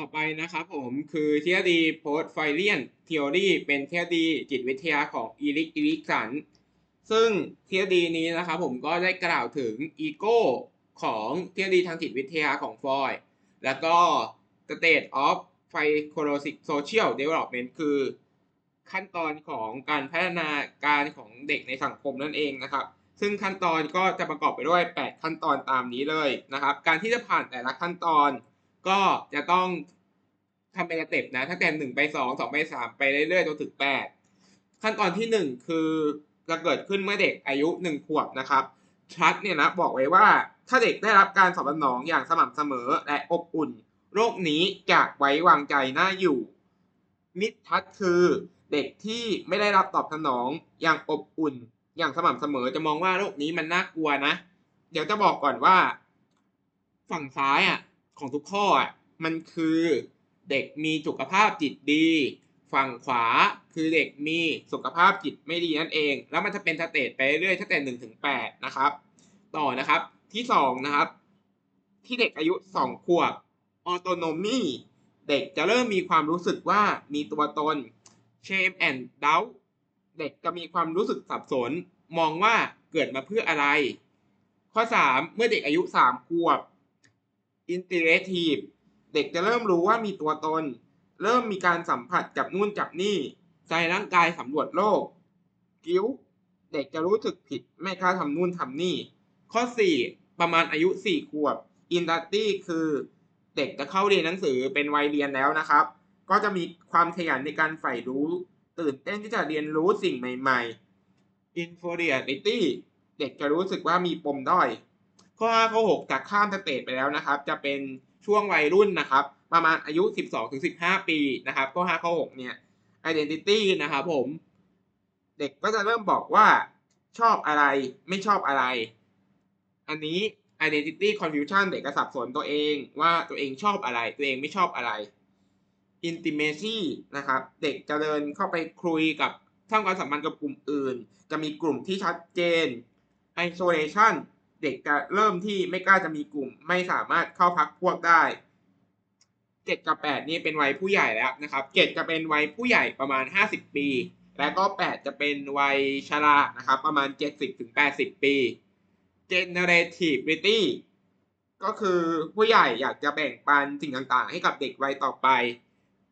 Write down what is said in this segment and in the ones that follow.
ต่อไปนะครับผมคือทฤษฎีโพสไฟเลียนทฤษฎีเป็นทฤษฎีจิตวิทยาของอีริกอีริกสัน ซึ่งทฤษฎีนี้นะครับผมก็ได้กล่าวถึงอีโก้ของทฤษฎีทางจิตวิทยาของฟอยด์แล้วก็ state of psychological social development คือขั้นตอนของการพัฒนาการของเด็กในสังคมนั่นเองนะครับ ซึ่งขั้นตอนก็จะประกอบไปด้วย 8 ขั้นตอนตามนี้เลยนะครับ การที่จะผ่านแต่ละขั้นตอน ก็จะต้องทำเป็นสเต็ปนะตั้งแต่หนึ่งไปสองสองไปสามไปเรื่อยๆจนถึงแปดขั้นตอนที่หนึ่งคือจะเกิดขึ้นเมื่อเด็กอายุหนึ่งขวบนะครับชัดเนี่ยนะบอกไว้ว่าถ้าเด็กได้รับการตอบสนองอย่างสม่ำเสมอและอบอุ่น โรคนี้จะไว้วางใจน่าอยู่ มิตรทัศคือเด็กที่ไม่ได้รับตอบสนองอย่างอบอุ่น อย่างสม่ำเสมอจะมองว่าโรคนี้มันน่ากลัวนะ เดี๋ยวจะบอกก่อนว่า ฝั่งซ้ายอะ ของทุกข้ออะมันคือเด็กมีสุขภาพจิตดี ฝั่งขวาคือเด็กมีสุขภาพจิตไม่ดีนั่นเอง แล้วมันจะเป็นสเตจไปเรื่อยๆตั้งแต่หนึ่งถึงแปดนะครับ ต่อนะครับที่สองนะครับ ที่เด็กอายุสองขวบออโตโนมีเด็กจะเริ่มมีความรู้สึกว่ามีตัวตน shame and doubt เด็กจะมีความรู้สึกสับสน มองว่าเกิดมาเพื่ออะไร ข้อ 3 เมื่อเด็กอายุ 3 ขวบ integrative เด็กจะเริ่มรู้ว่ามีตัวตน เริ่มมีการสัมผัสกับนู่นจับนี่ใจร่างกายสำรวจโลก กิ้ว เด็กจะรู้สึกผิดไม่กล้าทำนู่นทำนี่ ข้อ 4 ประมาณอายุ 4 ขวบ อินดัตตี้คือเด็กจะเข้าเรียนหนังสือเป็นวัยเรียนแล้วนะครับ ก็จะมีความขยันในการใฝ่รู้ ตื่นเต้นที่จะเรียนรู้สิ่งใหม่ๆ inferiority เด็กจะรู้สึกว่ามีปมด้อย ข้อ5ข้อ6จากข้ามสเตจไปแล้วนะครับ จะเป็นช่วงวัยรุ่นนะครับ ประมาณอายุ 12-15 ปีนะครับ ข้อ5ข้อ6เนี่ย identity นะครับผมเด็กก็จะเริ่มบอกว่าชอบอะไรไม่ชอบอะไร อันนี้ identity confusion เด็กก็สับสนตัวเองว่าตัวเองชอบอะไร ตัวเองไม่ชอบอะไร intimacy นะครับ เด็กจะเดินเข้าไปคุยกับสร้างความสัมพันธ์กับกลุ่มอื่น จะมีกลุ่มที่ชัดเจน isolation เด็กจะเริ่มที่ไม่กล้าจะมีกลุ่ม ไม่สามารถเข้าพักพวกได้เจ็ดกับแปดนี่เป็นวัยผู้ใหญ่แล้วนะครับเจ็ดจะเป็นวัยผู้ใหญ่ประมาณห้าสิบปี แล้วก็แปดจะเป็นวัยชรานะครับประมาณเจ็ดสิบถึงแปดสิบปี generativity ก็คือผู้ใหญ่อยากจะแบ่งปันสิ่งต่างๆ ให้กับเด็กวัยต่อไป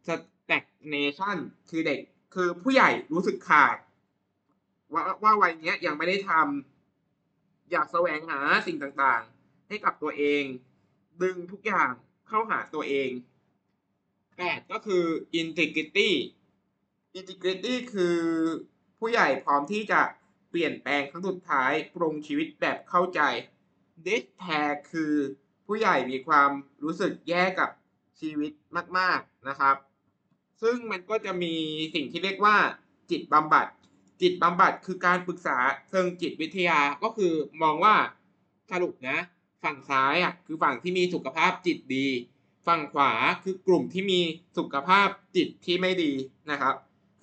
stagnation คือเด็กคือผู้ใหญ่รู้สึกขาด ว่าว่าวัยเนี้ยยังไม่ได้ทำ อยากแสวงหาสิ่งต่างๆ ให้กับตัวเอง ดึงทุกอย่างเข้าหาตัวเองแปดก็คือ integrity integrity คือผู้ใหญ่พร้อมที่จะเปลี่ยนแปลงครั้งสุดท้ายปรุงชีวิตแบบเข้าใจ despair คือผู้ใหญ่มีความรู้สึกแย่กับชีวิตมาก ๆนะครับ ซึ่งมันก็จะมีสิ่งที่เรียกว่าจิตบำบัด จิตบำบัดคือการปรึกษาเชิงจิตวิทยาก็คือมองว่าสรุปนะ ฝั่งซ้ายอะคือฝั่งที่มีสุขภาพจิตดี ฝั่งขวาคือกลุ่มที่มีสุขภาพจิตที่ไม่ดีนะครับ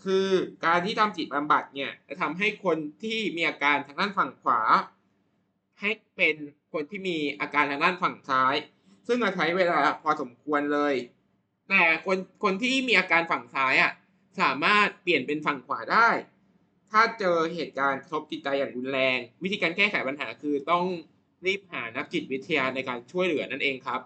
คือการที่ทำจิตบำบัดเนี่ยจะทำให้คนที่มีอาการทางด้านฝั่งขวา ให้เป็นคนที่มีอาการทางด้านฝั่งซ้าย ซึ่งจะใช้เวลาพอสมควรเลย แต่คนคนที่มีอาการฝั่งซ้ายอะสามารถเปลี่ยนเป็นฝั่งขวาได้ ถ้าเจอเหตุการณ์กระทบจิตใจอย่างรุนแรง วิธีการแก้ไขปัญหาคือต้องรีบหานักจิตวิทยาในการช่วยเหลือนั่นเองครับ